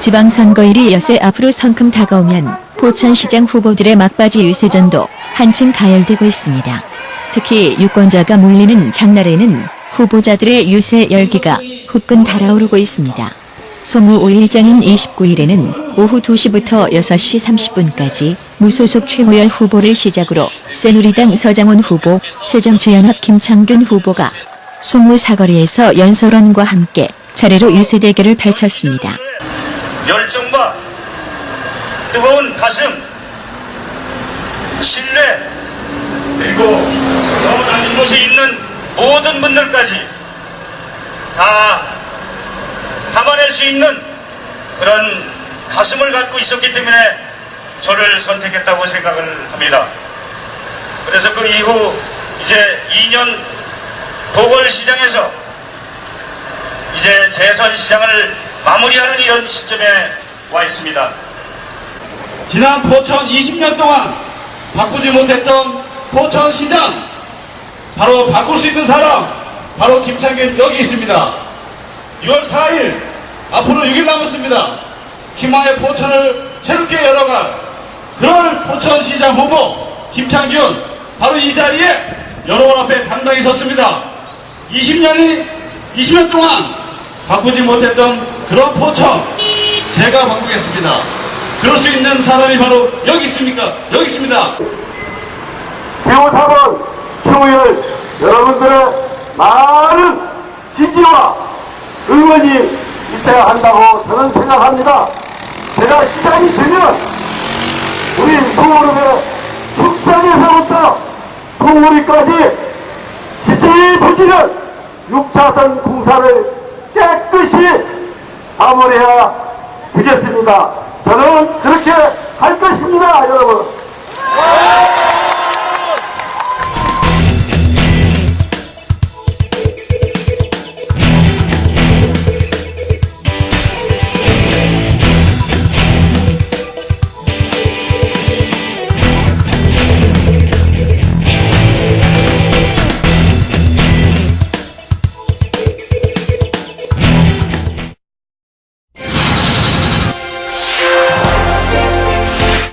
지방선거일이 여세 앞으로 성큼 다가오면 포천시장 후보들의 막바지 유세전도 한층 가열되고 있습니다. 특히 유권자가 몰리는 장날에는 후보자들의 유세 열기가 후끈 달아오르고 있습니다. 송우 5일장인 29일에는 오후 2시부터 6시 30분까지 무소속 최호열 후보를 시작으로 새누리당 서장훈 후보, 새정치연합 김창균 후보가 송우 사거리에서 연설원과 함께 차례로 유세 대결을 펼쳤습니다. 열정과 뜨거운 가슴, 신뢰, 그리고 저 낮은 곳에 있는 모든 분들까지 다 담아낼 수 있는 그런 가슴을 갖고 있었기 때문에 저를 선택했다고 생각을 합니다. 그래서 그 이후 이제 2년 보궐시장에서 이제 재선시장을 마무리하는 이런 시점에 와 있습니다. 지난 포천 20년 동안 바꾸지 못했던 포천시장 바로 바꿀 수 있는 사람 바로 김창균 여기 있습니다. 6월 4일 앞으로 6일 남았습니다. 희망의 포천을 새롭게 열어갈 그럴 포천시장 후보 김창균 바로 이 자리에 여러분 앞에 당당히 섰습니다. 20년이 20년 동안 바꾸지 못했던 그런 포천 제가 바꾸겠습니다 그럴 수 있는 사람이 바로 여기 있습니까? 여기 있습니다. 최후 4번 최후열 여러분들의 많은 지지와 응원이 있어야 한다고 저는 생각합니다. 제가 시간이 되면 우리 서울의 축산에서부터 통우리까지 지지부진한 6차선 공사를 깨끗이 마무리해야 되겠습니다. 저는 그렇게 할 것입니다, 여러분.